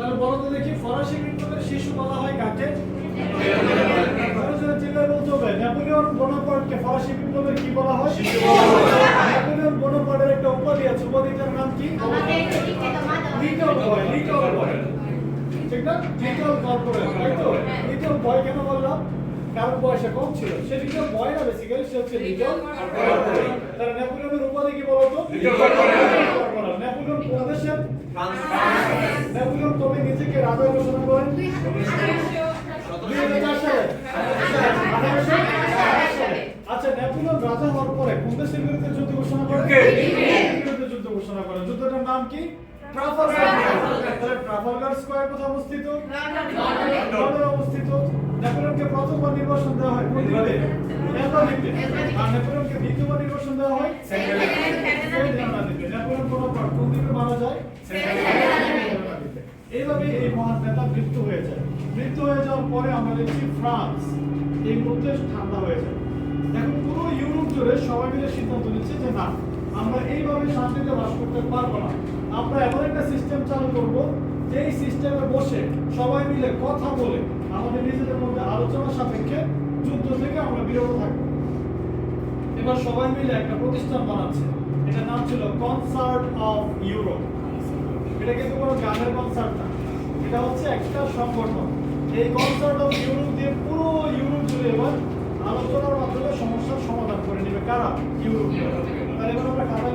তাহলে বলো তো দেখি ফরাসি বিপ্লবের শিশু বলা হয়? কাকে উপাধি কি? লিটল লিটল লিটল লিটল কারণ বয়সে কম ছিল। সে লিটল বয় না হচ্ছে লিটল উপাধি কি বলতো নেপোলিয়ন রাজা ঘোষণা করেন। সালে। আচ্ছা নেপোলিয়ন রাজা হওয়ার পরে কোন দেশের বিরুদ্ধে যুদ্ধ ঘোষণা করেন। বিরুদ্ধে যুদ্ধ ঘোষণা করেন। যুদ্ধটার নাম কি? ট্রাফালগার। স্কয়ার কোথায় অবস্থিত? লন্ডনে অবস্থিত। নেপোলিয়নকে প্রথমবার নির্বাসন দেওয়া হয় কোন দিকে? আর নেপোলিয়নকে দ্বিতীয়বার নির্বাসন দেওয়া হয় সেন্ট নেপোলিয়ন বোনাপার্ট কোন দিকে মারা যায়। এইভাবে এই মহান নেতা মৃত্যু হয়ে যায় মৃত্যু হয়ে যাওয়ার পরে আমরা দেখছি ফ্রান্স, এই মুহূর্তে ঠান্ডা হয়ে যায় এখন পুরো ইউরোপ জুড়ে সবাই মিলে সিদ্ধান্ত নিচ্ছে যে না, আমরা এইভাবে শান্তিতে বাস করতে পারব না। আমরা এমন একটা সিস্টেম চালু করব, যেই সিস্টেমে বসে সবাই মিলে কথা বলে আমাদের নিজেদের মধ্যে আলোচনা সাপেক্ষে যুদ্ধ থেকে আমরা বিরত থাকব। এবার সবাই মিলে একটা প্রতিষ্ঠান বানাচ্ছে। এটার নাম ছিল কনসার্ট অফ ইউরোপ এটা কিন্তু কোনো গানের কনসার্ট না। এটা হচ্ছে একটা সংগঠন। এই কনসার্ট অফ ইউরোপ দিয়ে পুরো ইউরোপ জুড়ে এবার আলোচনার মাধ্যমে সমস্যার সমাধান করে নেবে। কারা? ইউরোপ তাহলে এবার আমরা খাতা